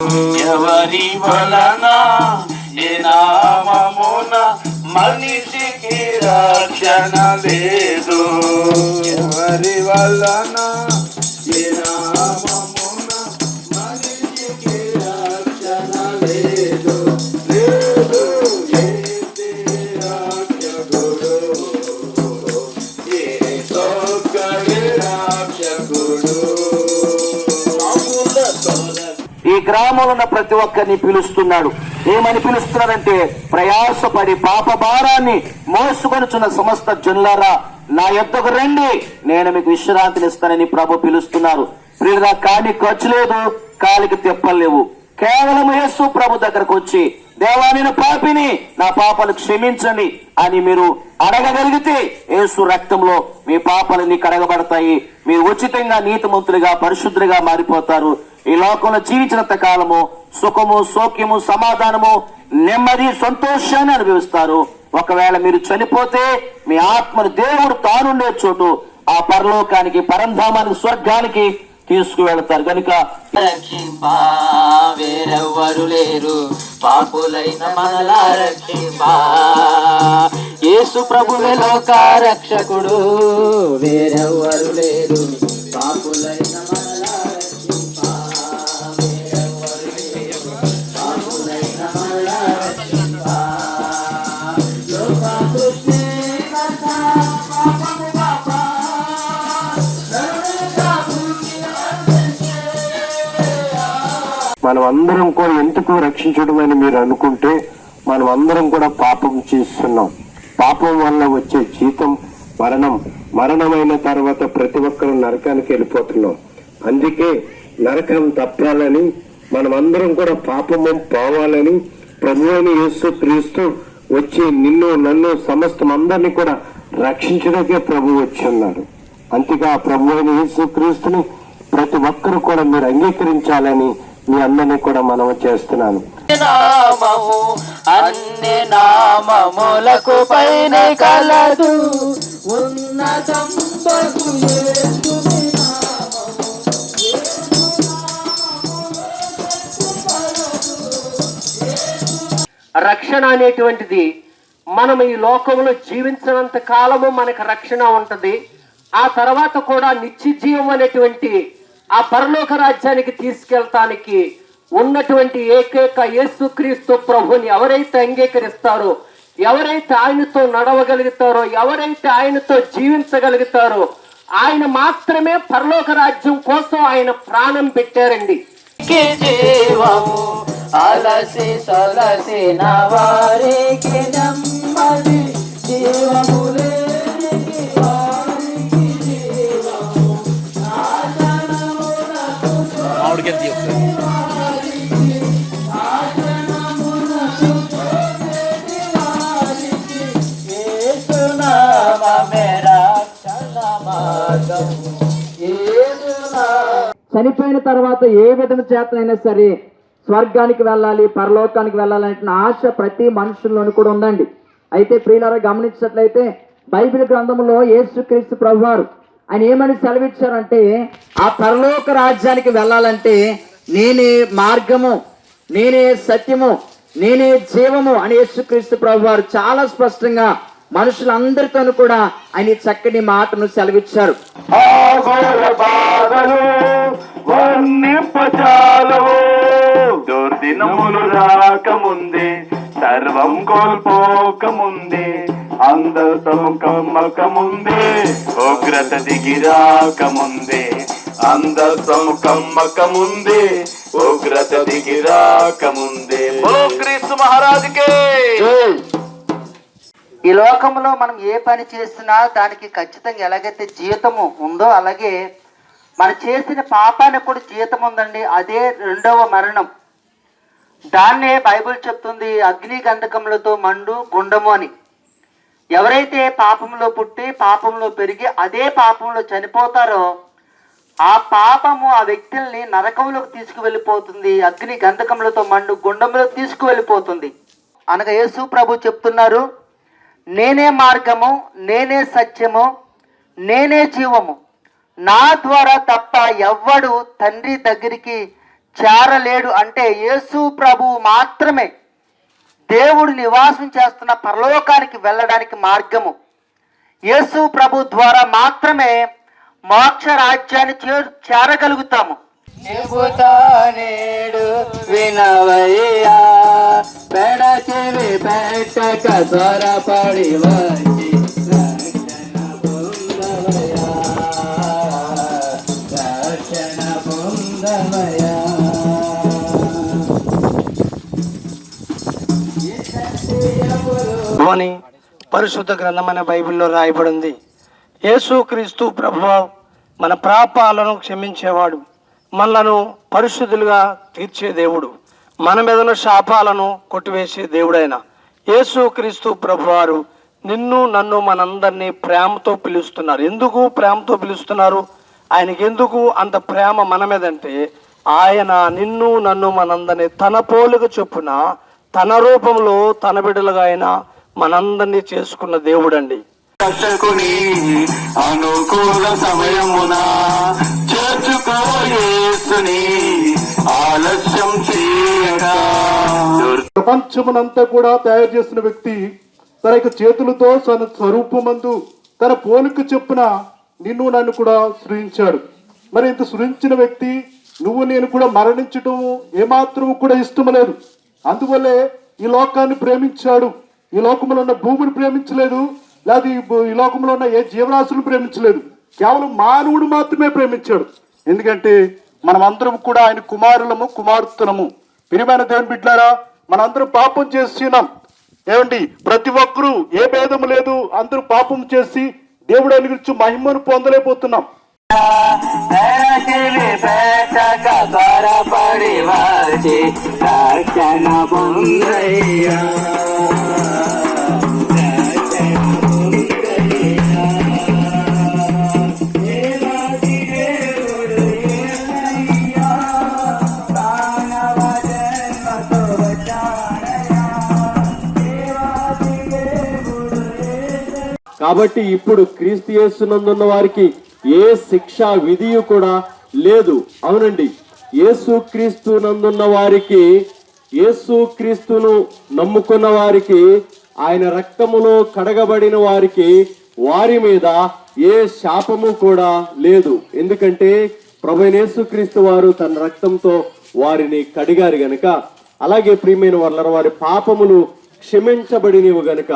ఎవరి వలన ఏ నామమున మనిషికి రక్షణ లేదు? ఎవరి వలన ఏ గ్రామంలో ఉన్న ప్రతి ఒక్కరిని పిలుస్తున్నాడు. ఏమని పిలుస్తున్నారంటే ప్రయాసపడి పాప భారాన్ని మోసుకొనుచున్న సమస్త జనులారా నా యొద్దకు రండి నేను మీకు విశ్రాంతిని ఇస్తానని ప్రభు పిలుస్తున్నారు. ప్రియుగా కాని ఖర్చు లేదు కాలికి తెప్పలేవు కేవలం యేసు ప్రభు దగ్గరకు వచ్చి దేవా నేను పాపిని నా పాపలు క్షమించండి అని మీరు అడగగలిగితే యేసు రక్తంలో మీ పాపాలన్నీ కడగబడతాయి. మీరు ఉచితంగా నీతిమంతులుగా పరిశుద్ధులుగా మారిపోతారు. ఈ లోకంలో జీవించినంత కాలము సుఖము సౌఖ్యము సమాధానము నెమ్మది సంతోషాన్ని అనుభవిస్తారు. ఒకవేళ మీరు చనిపోతే మీ ఆత్మను దేవుడు తానుండే చోటు ఆ పరలోకానికి పరంధామానికి స్వర్గానికి తీసుకువెళతారు. కనుక వేరెవ్వరు లేరు. పాపులైన మనలా రక్షింపా. యేసు ప్రభువే లోక రక్షకుడు. వేరెవ్వరు లేరు. పాపులైన మనలా మనం అందరం కూడా ఎందుకు రక్షించడం అని మీరు అనుకుంటే మనం అందరం కూడా పాపం చేస్తున్నాం. పాపం వల్ల వచ్చే జీతం మరణం మరణమైన తర్వాత ప్రతి ఒక్కరూ నరకానికి వెళ్ళిపోతున్నాం. అందుకే నరకం తప్పాలని మనం అందరం కూడా పాపము పోవాలని ప్రభు అని యేసు క్రీస్తు వచ్చి నిన్ను నన్ను సమస్తం అందరినీ కూడా రక్షించడానికే ప్రభు వచ్చి ఉన్నాడు. అంతేగా ఆ ప్రభు అయిన యేసు క్రీస్తుని ప్రతి ఒక్కరు కూడా మీరు అంగీకరించాలని మీ అందరినీ కూడా మనం చేస్తున్నాను. నామము అన్ని నామములకు పైన కలదు. ఉన్నతం రక్షణ అనేటువంటిది మనం ఈ లోకంలో జీవించినంత కాలము మనకు రక్షణ ఉంటది. ఆ తర్వాత కూడా నిత్య జీవం అనేటువంటి ఆ పరలోక రాజ్యానికి తీసుకెళ్తానికి ఉన్నటువంటి ఏకైక యేసుక్రీస్తు ప్రభుని ఎవరైతే అంగీకరిస్తారో ఎవరైతే ఆయనతో నడవగలుగుతారో ఎవరైతే ఆయనతో జీవించగలుగుతారో ఆయన మాత్రమే పరలోక రాజ్యం కోసం ఆయన ప్రాణం పెట్టారండి. జీవము అలసి సొలసి నెమ్మది వారికి యేసునామమే చనిపోయిన తర్వాత ఏ విధం చేతనైనా సరే స్వర్గానికి వెళ్ళాలి పరలోకానికి వెళ్ళాలనే ఆశ ప్రతి మనుషుల్లోనూ కూడా ఉందండి. అయితే ప్రియులారా గమనించినట్లయితే బైబిల్ గ్రంథంలో యేసుక్రీస్తు ప్రభువారు ఆయన ఏమని సెలవిచ్చారంటే ఆ పరలోక రాజ్యానికి వెళ్ళాలంటే నేనే మార్గము నేనే సత్యము నేనే జీవము అని యేసుక్రీస్తు ప్రభువారు చాలా స్పష్టంగా మనుషులందరితోనూ కూడా ఆయన చక్కని మాటను సెలవిచ్చారు. దుర్దినములు రాకముందే సర్వం కోల్పోకముందే అందతము కమ్మకముందే ఉగ్రత దిగి రాకముందే అందతము కమ్మకముందే ఉగ్రత దిగి రాకముందే ఓ క్రీస్తు మహారాజుకే. ఈ లోకంలో మనం ఏ పని చేసినా దానికి ఖచ్చితంగా ఎలాగైతే జీతము ఉందో అలాగే మనం చేసిన పాపానికి కూడా జీతం ఉందండి. అదే రెండవ మరణం. దాన్నే బైబిల్ చెప్తుంది అగ్ని గంధకములతో మండు గుండము అని. ఎవరైతే పాపంలో పుట్టి పాపంలో పెరిగి అదే పాపంలో చనిపోతారో ఆ పాపము ఆ వ్యక్తుల్ని నరకంలోకి తీసుకువెళ్ళిపోతుంది. అగ్ని గంధకములతో మండు గుండంలో తీసుకువెళ్ళిపోతుంది. అనగా యేసు ప్రభు చెప్తున్నారు నేనే మార్గము నేనే సత్యము నేనే జీవము. నా ద్వారా తప్ప ఎవ్వడు తండ్రి దగ్గరికి చేరలేడు. అంటే యేసు ప్రభువు మాత్రమే. దేవుడు నివాసం చేస్తున్న పరలోకానికి వెళ్ళడానికి మార్గము. యేసు ప్రభు ద్వారా మాత్రమే మోక్ష రాజ్యాన్ని చేరగలుగుతాము. నేడు వినవయ్యా పెడచెవి పెట్టక త్వరపడివయ్యా అని పరిశుద్ధ గ్రంథమైన బైబిల్లో రాయబడింది. యేసుక్రీస్తు ప్రభు మన ప్రాపాలను క్షమించేవాడు మనలను పరిశుద్ధులుగా తీర్చే దేవుడు మన మీదన శాపాలను కొట్టివేసే దేవుడైన యేసుక్రీస్తు ప్రభువారు నిన్ను నన్ను మనందరినీ ప్రేమతో పిలుస్తున్నారు. ఎందుకు ప్రేమతో పిలుస్తున్నారు? ఆయనకి ఎందుకు అంత ప్రేమ మన మీదంటే ఆయన నిన్ను నన్ను మనందరినీ తన పోలిక చొప్పున తన రూపంలో తన బిడ్డలుగా అయినా మనందరినీ చేసుకున్న దేవుడండి. రక్షకుని అనుకూల సమయమున చేర్చుకోయేసుని ఆలస్యం ప్రపంచమునంతా కూడా తయారు చేసిన వ్యక్తి తన యొక్క చేతులతో తన స్వరూపమందు తన పోలిక చెప్పున నిన్ను నన్ను కూడా సృజించాడు మరి ఇంత సృజించిన వ్యక్తి నువ్వు నేను కూడా మరణించటం ఏమాత్రం కూడా ఇష్టం లేదు. అందువల్లే ఈ లోకాన్ని ప్రేమించాడు. ఈ లోకంలో ఉన్న భూమిని ప్రేమించలేదు. లేదా ఈ లోకంలో ఉన్న ఏ జీవరాశులను ప్రేమించలేదు. కేవలం మానవుడు మాత్రమే ప్రేమించాడు. ఎందుకంటే మనమందరం కూడా ఆయన కుమారులము కుమార్తెలము. ప్రియమైన దేవుని బిడ్డారా మనందరం పాపం చేస్తున్నాం ఏమండి? ప్రతి ఒక్కరూ ఏ భేదం లేదు. అందరూ పాపం చేసి దేవుడు అనుగురించి మహిమను పొందలేకపోతున్నాం. పొందయ్యా. కాబట్టి ఇప్పుడు క్రీస్తు యేసునందున్న వారికి ఏ శిక్ష విధియు కూడా లేదు. అవునండి. యేసు క్రీస్తు నందున్న వారికి యేసు క్రీస్తును నమ్ముకున్న వారికి ఆయన రక్తములో కడగబడిన వారికి వారి మీద ఏ శాపము కూడా లేదు. ఎందుకంటే ప్రభు క్రీస్తు వారు తన రక్తంతో వారిని కడిగారు గనక. అలాగే ప్రియమైన వాళ్ళ వారి పాపములు క్షమించబడినవి గనక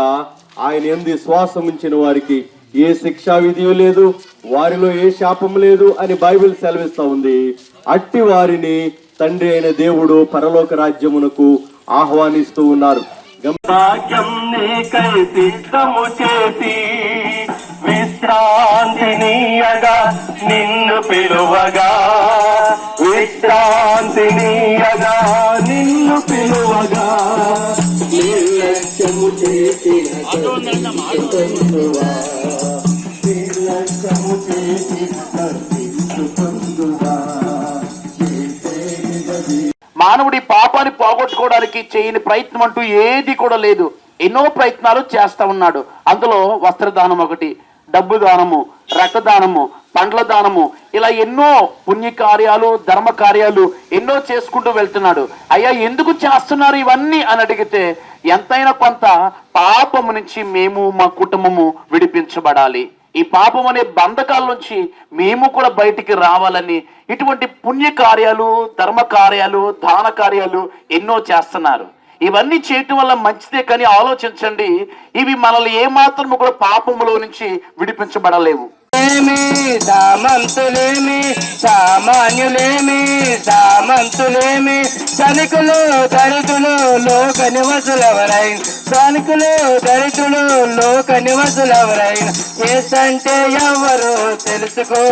ఆయన ఎందు శ్వాసం ఉంచిన వారికి ఏ శిక్షా విధి లేదు వారిలో ఏ శాపం లేదు అని బైబిల్ సెలవిస్తూ ఉంది. అట్టి వారిని తండ్రి అయిన దేవుడు పరలోక రాజ్యమునకు ఆహ్వానిస్తూ ఉన్నారు. విశ్రాంతినీయగా నిన్ను పిలువగా. విశ్రాంతినీయగా నిన్ను పిలువగా. నిర్లక్ష్యము చేసిన నిర్లక్ష్యము చేసిన మానవుడి పాపాన్ని పోగొట్టుకోవడానికి చేయని ప్రయత్నం అంటూ ఏది కూడా లేదు. ఎన్నో ప్రయత్నాలు చేస్తా ఉన్నాడు. అందులో వస్త్రదానం ఒకటి డబ్బు దానము రక్తదానము పండ్ల దానము ఇలా ఎన్నో పుణ్య కార్యాలు ధర్మ కార్యాలు ఎన్నో చేసుకుంటూ వెళ్తున్నాడు. అయ్యా ఎందుకు చేస్తున్నారు ఇవన్నీ అని అడిగితే ఎంతైనా కొంత పాపం నుంచి మేము మా కుటుంబము విడిపించబడాలి. ఈ పాపం అనే బంధకాల నుంచి మేము కూడా బయటికి రావాలని ఇటువంటి పుణ్య కార్యాలు ధర్మ కార్యాలు దాన కార్యాలు ఎన్నో చేస్తున్నారు. ఇవన్నీ చేయటం వల్ల మంచిదే కానీ ఆలోచించండి. ఇవి మనల్ని ఏమాత్రం కూడా పాపములో నుంచి విడిపించబడలేవు. ఏమి సామంతులేమి సామాన్యులేమి సామంతులేమి ధనికులు దరిద్రులు లోక నివసులవరైన ధనికులు దరిద్రులు లోక నివసులవరైన ఏసంటే ఎవరు తెలుసుకో?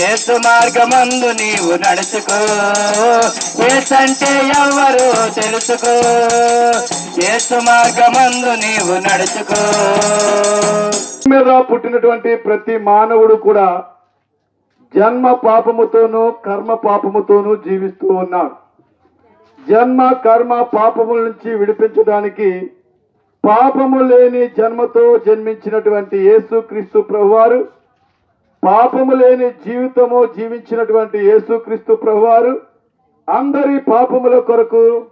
ఏసు మార్గమందు నీవు నడుచుకో. ఏసంటే ఎవరు తెలుసుకో? ఏసు మార్గమందు నీవు నడుచుకో. మీద పుట్టినటువంటి ప్రతి మానవుడు కూడా జన్మ పాపముతోనూ కర్మ పాపముతోనూ జీవిస్తూ ఉన్నాడు. జన్మ కర్మ పాపముల నుంచి విడిపించడానికి పాపము లేని జన్మతో జన్మించినటువంటి యేసుక్రీస్తు ప్రభువారు పాపము లేని జీవితము జీవించినటువంటి యేసుక్రీస్తు ప్రభువారు అందరి పాపముల కొరకు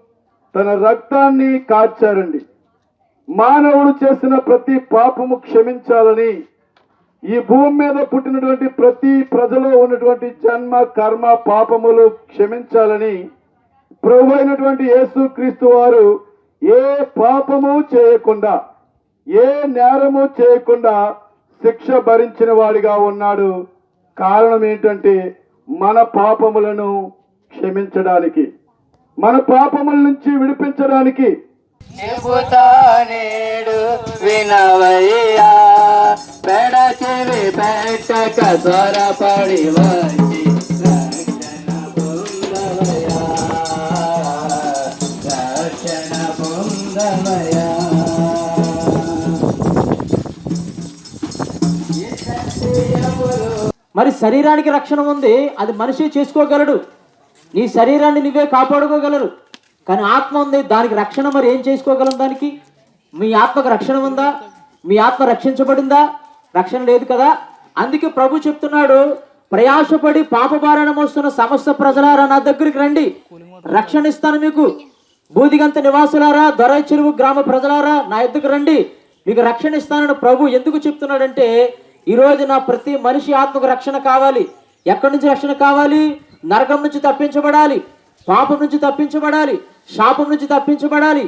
తన రక్తాన్ని కార్చారండి. మానవుడు చేసిన ప్రతి పాపము క్షమించాలని ఈ భూమి మీద పుట్టినటువంటి ప్రతి ప్రజలో ఉన్నటువంటి జన్మ కర్మ పాపములు క్షమించాలని ప్రభు అయినటువంటి యేసు క్రీస్తు వారు ఏ పాపము చేయకుండా ఏ నేరము చేయకుండా శిక్ష భరించిన వాడిగా ఉన్నాడు. కారణం ఏంటంటే మన పాపములను క్షమించడానికి మన పాపముల నుంచి విడిపించడానికి చెబుతా నేడు వినవయ్యా. పెడ చెవి పెట్టక స్వరపడి వచ్చి మరి శరీరానికి రక్షణ ఉంది అది మనిషి చేసుకోగలడు. నీ శరీరాన్ని నువ్వే కాపాడుకోగలరు. కానీ ఆత్మ ఉంది దానికి రక్షణ మరి ఏం చేసుకోగలం దానికి? మీ ఆత్మకు రక్షణ ఉందా? మీ ఆత్మ రక్షించబడిందా? రక్షణ లేదు కదా? అందుకే ప్రభు చెప్తున్నాడు ప్రయాసపడి పాపభారణ మోస్తున్న సమస్త ప్రజలారా నా దగ్గరికి రండి. రక్షణ ఇస్తాను మీకు. బూదిగంత నివాసులారా దొరై చెరువు గ్రామ ప్రజలారా నా ఎద్దుకు రండి. మీకు రక్షణ ఇస్తానని ప్రభు ఎందుకు చెప్తున్నాడంటే ఈరోజు నా ప్రతి మనిషి ఆత్మకు రక్షణ కావాలి. ఎక్కడి నుంచి రక్షణ కావాలి? నరకం నుంచి తప్పించబడాలి. పాపం నుంచి తప్పించబడాలి శాపం నుంచి తప్పించబడాలి.